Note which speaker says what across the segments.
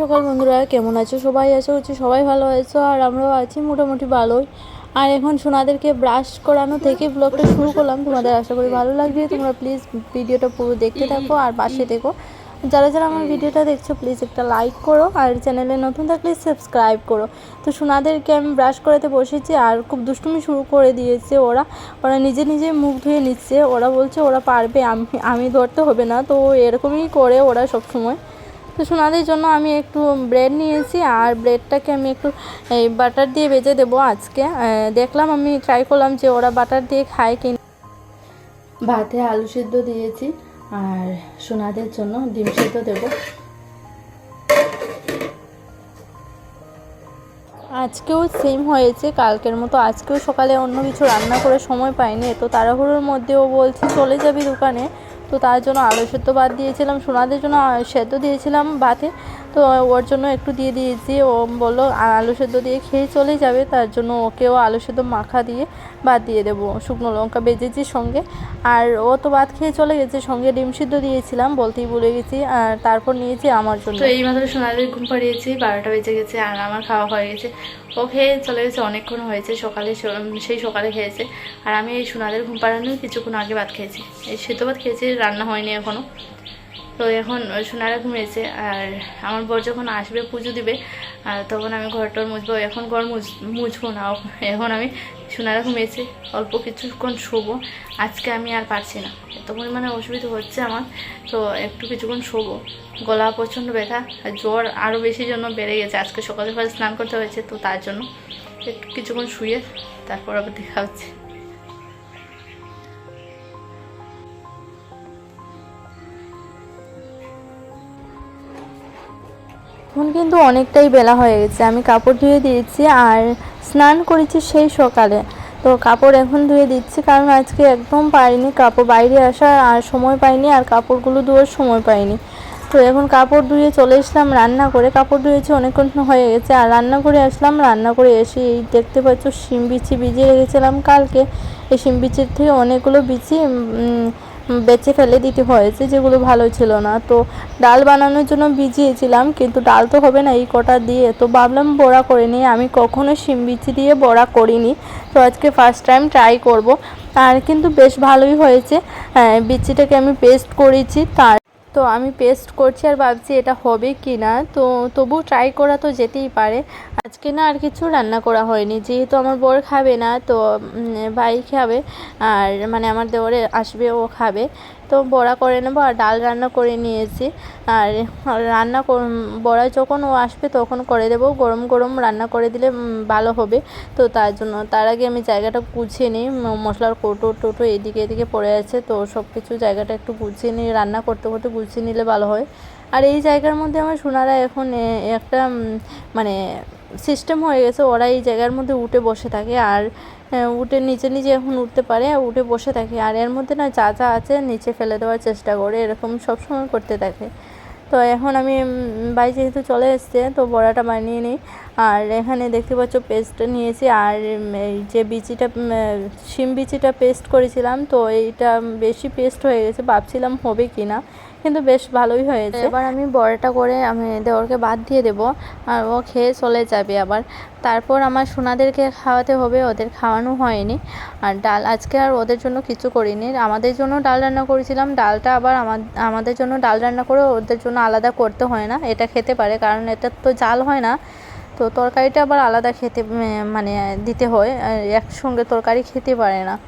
Speaker 1: সকাল বন্ধুরা, কেমন আছো? সবাই আছো হচ্ছে সবাই ভালো আছো, আর আমরাও আছি মোটামুটি ভালোই। আর এখন সোনাদেরকে ব্রাশ করানো থেকে ব্লগটা শুরু করলাম। তোমাদের আশা করি ভালো লাগবে। তোমরা প্লিজ ভিডিওটা পুরো দেখতে থাকো আর পাশে দেখো। যারা যারা আমার ভিডিওটা দেখছ প্লিজ একটা লাইক করো আর চ্যানেলে নতুন থাকলে সাবস্ক্রাইব করো। তো সোনাদেরকে আমি ব্রাশ করাতে বসেছি আর খুব দুষ্টুমি শুরু করে দিয়েছে ওরা। ওরা নিজে নিজে মুখ ধুয়ে নিচ্ছে। ওরা বলছে, ওরা পারবে, আমি আমি ধরতে হবে না। তো এরকমই করে ওরা সবসময়। তো সোনাদের জন্য আমি একটু ব্রেড নিয়েছি আর ব্রেডটাকে আমি একটু এই বাটার দিয়ে ভেজে দেবো আজকে। দেখলাম আমি ট্রাই করলাম যে ওরা বাটার দিয়ে খায় কি ভাতে আলু সিদ্ধ দিয়েছি আর সোনাদের জন্য ডিম সিদ্ধ দেবো। আজকেও সেম হয়েছে কালকের মতো আজকেও সকালে অন্য কিছু রান্না করে সময় পাইনি এত তাড়াহুড়োর মধ্যে ও বলছে চলে যাবি দোকানে। তো তার জন্য আলু সেদ্ধ বাদ দিয়েছিলাম সোনাদের জন্য সেদ্ধ দিয়েছিলাম ভাতে তো ওর জন্য একটু দিয়ে দিয়েছি। ও বলল আলু সেদ্ধ দিয়ে খেয়ে চলে যাবে। তার জন্য ওকেও আলু সেদ্ধ মাখা দিয়ে ভাত দিয়ে দেবো। শুকনো লঙ্কা বেজেছি সঙ্গে। আর ও তো ভাত খেয়ে চলে গেছে। সঙ্গে ডিম সিদ্ধ দিয়েছিলাম, বলতেই ভুলে গেছি। আর তারপর নিয়েছি আমার জন্য। তো এই মাত্র সোনাদের ঘুম পাড়িয়েছি, বারোটা বেজে গেছে আর আমার খাওয়া হয়ে গেছে। ও খেয়ে চলে গেছে, অনেকক্ষণ হয়েছে। সকালে সেই সকালে খেয়েছে। আর আমি এই সোনাদের ঘুম পাড়ানোর কিছুক্ষণ আগে ভাত খেয়েছি। এই সেদ্ধ ভাত খেয়েছি, রান্না হয়নি এখনও তো এখন সোনারা ঘুমিয়েছে আর আমার বর যখন আসবে, পুজো দিবে তখন আমি ঘরটর মুছবো। এখন ঘর মুছ, মুছবো না, এখন আমি সোনারা ঘুমিয়েছে, অল্প কিছুক্ষণ শোবো। আজকে আমি আর পারছি না। এত পরিমাণে অসুবিধা হচ্ছে আমার, তো একটু কিছুক্ষণ শোবো। গলা প্রচণ্ড ব্যথা, আর জ্বর আরও বেশি জন্য বেড়ে গেছে। আজকে সকালে সকালে স্নান করতে হয়েছে, তো তার জন্য একটু কিছুক্ষণ শুয়ে, তারপর আবার দেখা হচ্ছে। এখন কিন্তু অনেকটাই বেলা হয়ে গেছে। আমি কাপড় ধুয়ে দিয়েছি আর স্নান করেছি সেই সকালে। তো কাপড় এখন ধুয়ে দিচ্ছি কারণ আজকে একদম পাইনি কাপড়, বাইরে আসার আর সময় পাইনি আর কাপড়গুলো ধোয়ার সময় পাইনি। তো এখন কাপড় ধুয়ে চলে এসলাম রান্না করে। কাপড় ধুয়েছি অনেকক্ষণ হয়ে গেছে আর রান্না করে আসলাম। রান্না করে এসে এই দেখতে পাচ্ছ শিম বিচি ভিজিয়ে রেখেছিলাম কালকে। এই শিম বিচির থেকে অনেকগুলো বিচি বেছে ফেলে দিতে হয়েছে যেগুলো ভালো ছিল না। তো ডাল বানানোর জন্য ভিজিয়েছিলাম কিন্তু ডাল তো হবে না এই কটা দিয়ে। তো ভাবলাম বড়া করে নিই আমি কখনো শিম বিচি দিয়ে বড়া করিনি। তো আজকে ফার্স্ট টাইম ট্রাই করব। আর কিন্তু বেশ ভালোই হয়েছে। হ্যাঁ, বিচিটাকে আমি পেস্ট করেছি তার তো আমি পেস্ট করছি আর ভাবছি এটা হবে কি না তো তবু ট্রাই করা তো যেতেই পারে। আজকে না আর কিছু রান্না করা হয়নি। যেহেতু আমার বর খাবে না, তো ভাই খাবে। আর মানে আমার দেওয়ারে আসবে, ও খাবে। তো বড়া করে নেব আর ডাল রান্না করে নিয়েছি। আর রান্না বড়া যখন ও আসবে তখন করে দেবো। গরম গরম রান্না করে দিলে ভালো হবে। তো তার জন্য, তার আগে আমি জায়গাটা গুছিয়ে নিই। মশলার কৌটো টোটো এদিকে এদিকে পড়ে আছে। তো সব কিছু জায়গাটা একটু গুছিয়ে নিই। রান্না করতে করতে গুছিয়ে নিলে ভালো হয়। আর এই জায়গার মধ্যে আমার সোনারা এখন একটা মানে সিস্টেম হয়ে গেছে। ওরা এই জায়গার মধ্যে উঠে বসে থাকে। আর উঠে নিচে নিচে এখন উঠতে পারে আর উঠে বসে থাকে আর এর মধ্যে না যা যা আছে নিচে ফেলে দেওয়ার চেষ্টা করে, এরকম সবসময় করতে থাকে তো এখন আমি ভাই যেহেতু চলে এসছে, তো বড়াটা বানিয়ে নিই। আর এখানে দেখতে পাচ্ছ পেস্ট নিয়েছি। আর এই যে বিচিটা শিম বিচিটা পেস্ট করেছিলাম, তো এইটা বেশি পেস্ট হয়ে গেছে। ভাবছিলাম হবে কি না কিন্তু বেশ ভালোই হয়েছে। এবার আমি বড়াটা করে আমি দেওরকে বাদ দিয়ে দেবো। আর ও খেয়ে চলে যাবে আবার। তারপর আমার সোনাদেরকে খাওয়াতে হবে, ওদের খাওয়ানো হয়নি। আর ডাল আজকে আর ওদের জন্য কিছু করিনি। আমাদের জন্য ডাল রান্না করেছিলাম। ডালটা আবার আমা- আমাদের জন্য ডাল রান্না করে ওদের জন্য আলাদা করতে হয় না। এটা খেতে পারে, কারণ এটা তো জাল হয় না। তো তরকারিটা আবার আলাদা খেতে মানে দিতে হয়। একসঙ্গে তরকারি খেতে পারে না।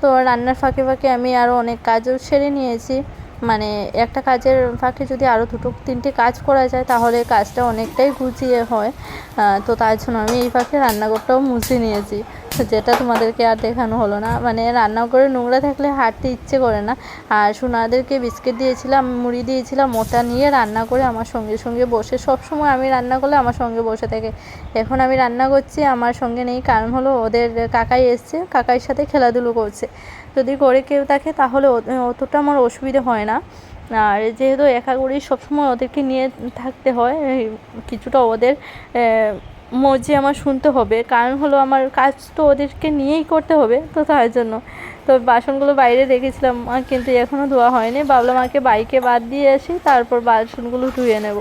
Speaker 1: তো রান্নার ফাঁকে ফাঁকে আমি আরও অনেক কাজও সেরে নিয়েছি। মানে একটা কাজের ফাঁকে যদি আরও দুটো, তিনটে কাজ করা যায়, তাহলে কাজটা অনেকটাই গুছিয়ে হয়। তো তার জন্য আমি এই ফাঁকে রান্নাঘরটাও মুছে নিয়েছি। যেটা তোমাদেরকে আর দেখানো হলো না। মানে রান্নাঘরে নোংরা থাকলে হাঁটতে ইচ্ছে করে না। আর সোনাদেরকে বিস্কিট দিয়েছিলাম, মুড়ি দিয়েছিলাম, ওটা নিয়ে রান্না করে আমার সঙ্গে সঙ্গে বসে। সব সময় আমি রান্না করলে আমার সঙ্গে বসে থাকে। এখন আমি রান্না করছি, আমার সঙ্গে নেই। কারণ হলো ওদের কাকাই এসছে, কাকাইয়ের সাথে খেলাধুলো করছে। যদি করে কেউ থাকে তাহলে অতটা আমার অসুবিধে হয় না। আর যেহেতু একা করি সবসময় ওদেরকে নিয়ে থাকতে হয় কিছুটা ওদের মর্জি আমার শুনতে হবে। কারণ হলো আমার কাজ তো ওদেরকে নিয়েই করতে হবে তো তার জন্য। তো বাসনগুলো বাইরে রেখেছিলাম কিন্তু এখনও ধোয়া হয়নি। ভাবলাম মাকে বাইকে বাদ দিয়ে আসি, তারপর বাসনগুলো ধুয়ে নেব।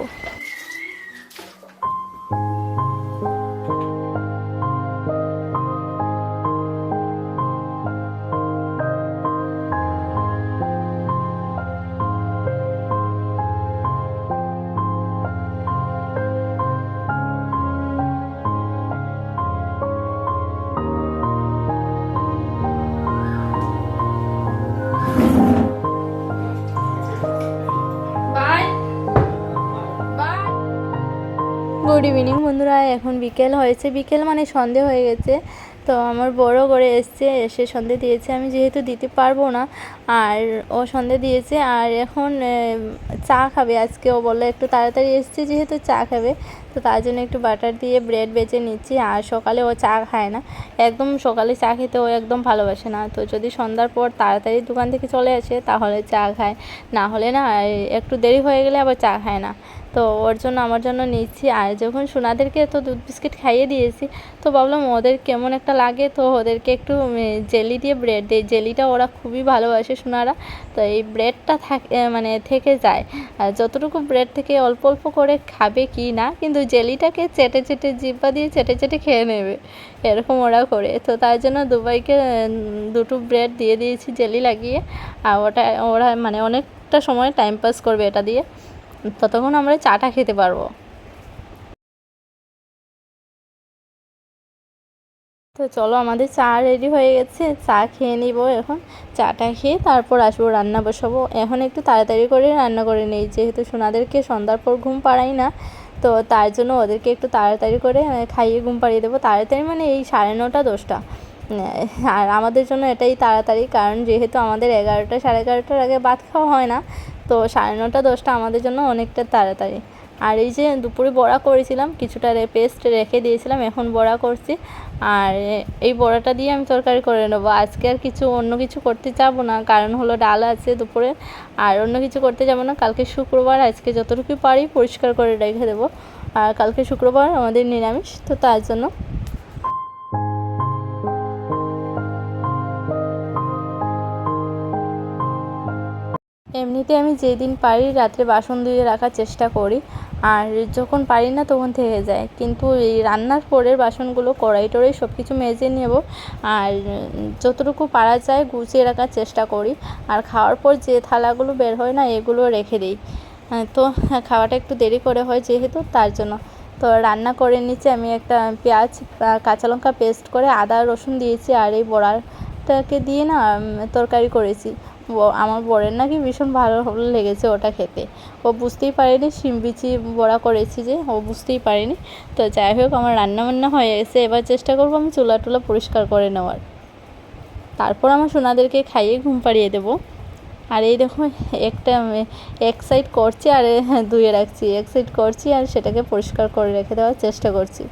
Speaker 1: গুড ইভিনিং বন্ধুরা, এখন বিকেল হয়েছে। বিকেল মানে সন্ধে হয়ে গেছে, তো আমার বড় করে এসছে, এসে সন্ধে দিয়েছে। আমি যেহেতু দিতে পারব না, আর ও সন্ধে দিয়েছে, আর এখন চা খাবে আজকে। ও বলল একটু তাড়াতাড়ি এসছে যেহেতু চা খাবে, তো তার জন্য একটু বাটার দিয়ে ব্রেড বেচে নিচ্ছি। আর সকালে ও চা খায় না। একদম সকালে চা খেতে ও একদম ভালোবাসে না। তো যদি সন্ধ্যার পর তাড়াতাড়ি দোকান থেকে চলে আসে, তাহলে চা খায়। না হলে না একটু দেরি হয়ে গেলে আবার চা খায় না। তো ওর জন্য, আমার জন্য নিচ্ছি। আর যখন সোনাদেরকে তো দুধ বিস্কিট খাইয়ে দিয়েছি, তো ভাবলাম ওদের কেমন একটা লাগে, তো ওদেরকে একটু জেলি দিয়ে ব্রেড দিই। জেলিটা ওরা খুবই ভালোবাসে সোনারা, তো এই ব্রেডটা থাকে মানে থেকে যায়। আর যতটুকু ব্রেড থেকে অল্প অল্প করে খাবে কি না, কিন্তু জেলিটাকে চেটে চেটে জিব্বা দিয়ে চেটে চেটে খেয়ে নেবে, এরকম ওরা করে। তো তার জন্য দুবাইকে দুটো ব্রেড দিয়ে দিয়েছি জেলি লাগিয়ে। আর ওটা, ওরা মানে অনেকটা সময় টাইম পাস করবে এটা দিয়ে। ততক্ষণ আমরা চাটা খেতে পারব। তো চলো আমাদের চা রেডি হয়ে গেছে, চা খেয়ে নিব এখন। চাটা খেয়ে তারপর আসব, রান্না বসাবো। এখন একটু তাড়াতাড়ি করে রান্না করে নিই, যেহেতু সোনাদেরকে সন্ধ্যার পর ঘুম পাড়াই না, তো তার জন্য ওদেরকে একটু তাড়াতাড়ি করে খাইয়ে ঘুম পাড়িয়ে দেবো। তাড়াতাড়ি মানে এই সাড়ে নটা, দশটা। আর আমাদের জন্য এটাই তাড়াতাড়ি, কারণ যেহেতু আমাদের এগারোটা, সাড়ে এগারোটার আগে ভাত খাওয়া হয় না তো সাড়ে নটা, দশটা আমাদের জন্য অনেকটা তাড়াতাড়ি। আর এই যে দুপুরে বড়া করেছিলাম, কিছুটা পেস্ট রেখে দিয়েছিলাম, এখন বড়া করছি। আর এই বড়াটা দিয়ে আমি তরকারি করে নেব। আজকে আর কিছু অন্য কিছু করতে যাব না, কারণ হলো ডাল আছে দুপুরে। আর অন্য কিছু করতে যাব না, কালকে শুক্রবার, আজকে যতটুকু পারি পরিষ্কার করে রেখে দেবো। আর কালকে শুক্রবার আমাদের নিরামিষ, তো তার জন্য এমনিতে আমি যেদিন পারি রাত্রে বাসন ধুয়ে রাখার চেষ্টা করি। আর যখন পারি না তখন থেকে যায়। কিন্তু এই রান্নার পরের বাসনগুলো, কড়াই টড়াই সব কিছু মেজে নেব। আর যতটুকু পারা যায় গুছিয়ে রাখার চেষ্টা করি। আর খাওয়ার পর যে থালাগুলো বের হয় না, এগুলো রেখে দিই। তো খাওয়াটা একটু দেরি করে হয় যেহেতু, তার জন্য। তো রান্না করে নিচ্ছি আমি একটা পেঁয়াজ কাঁচা লঙ্কা পেস্ট করে আদা, রসুন দিয়েছি। আর এই বড়াটাকে দিয়ে না তরকারি করেছি। আমার বরের নাকি ভীষণ ভালো লেগেছে ওটা খেতে। ও বুঝতেই পারেনি, শিম বিচি বড়া করেছি যে, ও বুঝতেই পারেনি। তো যাই হোক, আমার রান্না বান্না হয়ে গেছে, এবার চেষ্টা করব আমি চুলা টুলা পরিষ্কার করে নেওয়ার। তারপর আমার সোনাদেরকে খাইয়ে ঘুম পাড়িয়ে দেবো। আর এই দেখো, একটা এক সাইড করছি আর ধুয়ে রাখছি, এক সাইড করছি আর সেটাকে পরিষ্কার করে রেখে দেওয়ার চেষ্টা করছি।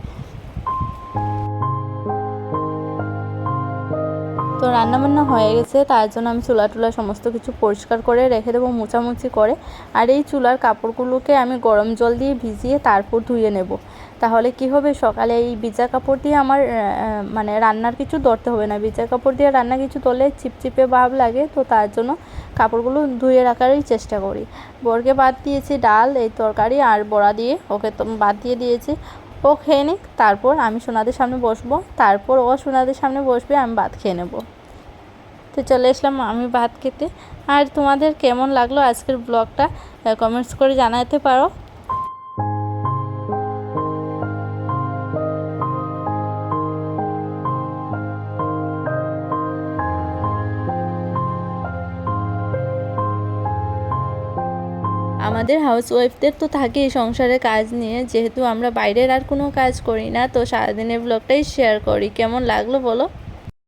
Speaker 1: রান্নাবান্না হয়ে গেছে, তার জন্য আমি চুলা টুলা সমস্ত কিছু পরিষ্কার করে রেখে দেবো, মোছামুছি করে। আর এই চুলার কাপড়গুলোকে আমি গরম জল দিয়ে ভিজিয়ে তারপর ধুয়ে নেব। তাহলে কি হবে? সকালে এই ভিজা কাপড় দিয়ে আমার মানে রান্নার কিছু ধরতে হবে না। ভিজা কাপড় দিয়ে রান্না কিছু ধরলে চিপচিপে ভাব লাগে, তো তার জন্য কাপড়গুলো ধুয়ে রাখারই চেষ্টা করি। বরকে বাদ দিয়েছি ডাল, এই তরকারি আর বড়া দিয়ে, ওকে তো বাদ দিয়ে দিয়েছি। ও খেয়ে নিক, তারপর আমি সোনাদের সামনে বসবো, তারপর ও সোনাদের সামনে বসবে, আমি ভাত খেয়ে নেব। তো চলে আসলাম আমি ভাত খেতে। আর তোমাদের কেমন লাগল আজকের ব্লগটা কমেন্টস করে জানাতে পারো। আমাদের হাউস ওয়াইফদের তো থাকেই সংসারে কাজ নিয়ে, যেহেতু আমরা বাইরের আর কোনো কাজ করি না, তো সারাদিনের ব্লগটাই শেয়ার করি। কেমন লাগল বলো?